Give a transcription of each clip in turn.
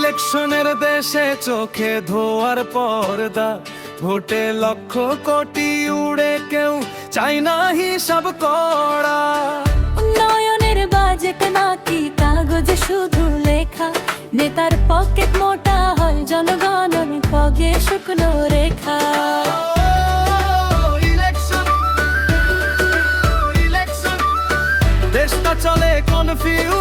ইলেকশনের দেশে চোখে ধোয়ার পর্দা। ভোটে লক্ষ কোটি উড়ে কেউ চাই না হিসাব করা। উন্নয়নের বাজেট নাকি কাগজে শুধু লেখা। নেতার পকেট মোটা হয় জনগণের পগে শুকনো রেখা। ইলেকশন দেশটা চলে কনফিউশন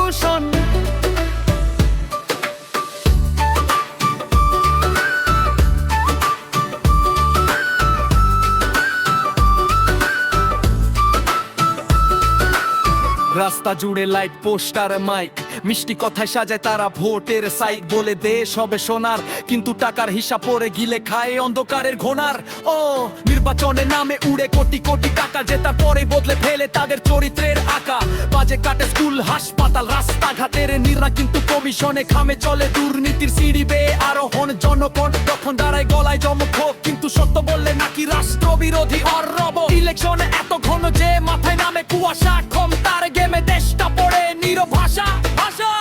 রাস্তা জুড়ে লাইট পোস্টার মাইক মিষ্টি কথায় সাজায় তারা ভোটের সাইক বলে দেশ হবে সোনার। কিন্তু টাকার হিসাব পরে গিলে খায় অন্ধকারের ঘোনার। ও নির্বাচনের নামে উড়ে কোটি কোটি টাকা জেতার পরে বদলে ফেলে তাদের চরিত্রের আঁকা। বাজে কাটে স্কুল হাসপাতাল, রাস্তাঘাটের নিরা কিন্তু কমিশনে খামে চলে দুর্নীতির সিঁড়ি বেয়ে আরোহণ জনগণ। তখন দাঁড়ায় গলায় জমক কিন্তু সত্য বললে নাকি রাষ্ট্র বিরোধী অরব ইলেকশনে এত ঘন যে মাথায় নামে কুয়াশা দেশটা পড়ে নিরভাষা ভাষা।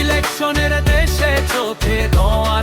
ইলেকশনের দেশে চোখে ধোয়ার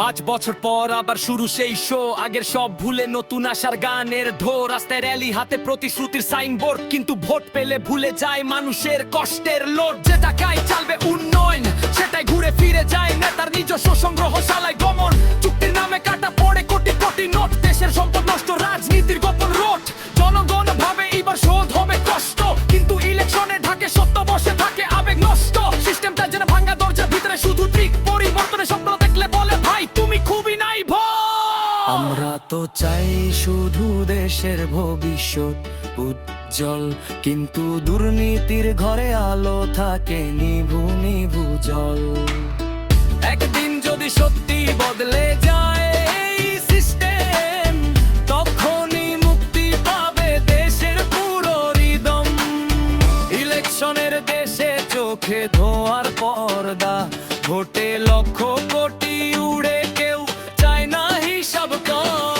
পাঁচ বছর পর আবার শুরু সেই শো আগের সব ভুলে নতুন আসার গানের ঢো রাস্তায় র্যালি হাতে প্রতিশ্রুতির সাইনবোর্ড কিন্তু ভোট পেলে ভুলে যায় মানুষের কষ্টের লোড যে টাকায় চালবে উন্নয়ন, সেটাই ঘুরে ফিরে যায় নেতার নিজস্ব সংগ্রহশালায় গমন। চুক্তির নামে কাটা পড়ে কোটি কোটি নোট। দেশের সম্পদ নষ্ট আমরা তো চাই শুধু দেশের ভবিষ্যৎ উজ্জ্বল, কিন্তু দুর্নীতির ঘরে আলো থাকে নিভু নিভু জল। একদিন যদি সত্যি বদলে যায় সিস্টেম তখনই মুক্তি পাবে দেশের ইলেকশনের দেশে চোখে ধোয়ার পর্দা, ভোটে লক্ষ কোটি উড়ে love of God.